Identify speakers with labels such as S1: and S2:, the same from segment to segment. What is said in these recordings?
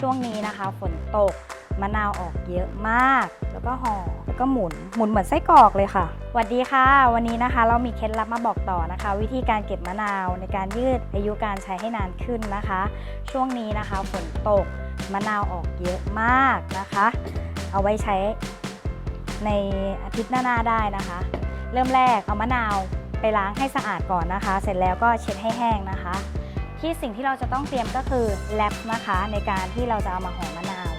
S1: ช่วงนี้นะคะฝนตกมะนาวออกเยอะมาก แล้วก็ห่อแล้วก็หมุนหมุนเหมือนไส้กรอกเลยค่ะสวัสดีค่ะ วันนี้นะคะเรามีเคล็ดลับมาบอกต่อนะคะ วิธีการเก็บมะนาวในการยืดอายุการใช้ให้นานขึ้นนะคะ ช่วงนี้นะคะฝนตกมะนาวออกเยอะมากนะคะ เอาไว้ใช้ในอาทิตย์หน้าๆได้นะคะ เริ่มแรกเอามะนาวไปล้างให้สะอาดก่อนนะคะ เสร็จแล้วก็เช็ดให้แห้งนะคะ ที่สิ่งที่เราจะต้องเตรียมก็คือแรปนะคะในการที่เราจะเอามาห่อมะนาว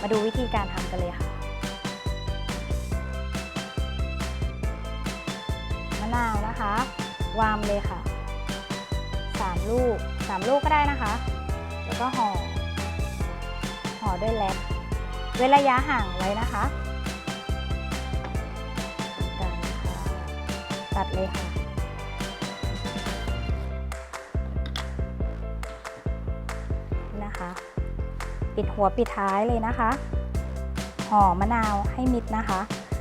S1: มาดูวิธีการทำกันเลยค่ะ มะนาวนะคะ วางเลยค่ะ 3 ลูก 3 ลูกก็ได้นะคะ แล้วก็ห่อห่อด้วยแรปเว้นระยะห่างไว้นะคะกันค่ะตัดเลยค่ะ นะคะ ปิดหัวปิดท้ายเลยนะคะ ห่อมะนาวให้มิดนะคะ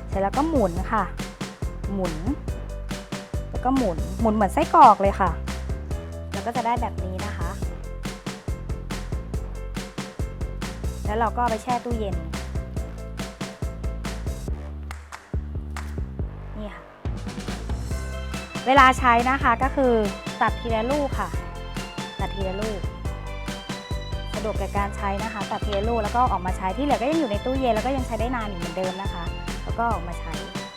S1: เสร็จแล้วก็หมุนค่ะ หมุน แล้วก็หมุน หมุนเหมือนไส้กรอกเลยค่ะ แล้วก็จะได้แบบนี้นะคะ แล้วเราก็ไปแช่ตู้เย็น นี่ค่ะ เวลาใช้นะคะก็คือตัดทีละลูกค่ะ ตัดทีละลูกะดวกแก่การใช้นะคะตัดเทโลแล้วก็ออกมาใช้ที่เหลือก็ยังอยู่ในตู้เย็นแล้วก็ยังใช้ได้นานอยู่เหมือนเดิมนะคะ แล้วก็ออกมาใช้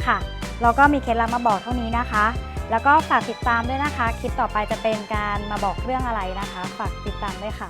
S1: ค่ะ เราก็มีเคล็ดลับมาบอกเท่านี้นะคะ แล้วก็ฝากติดตามด้วยนะคะ คลิปต่อไปจะเป็นการมาบอกเรื่องอะไรนะคะ ฝากติดตามด้วยค่ะ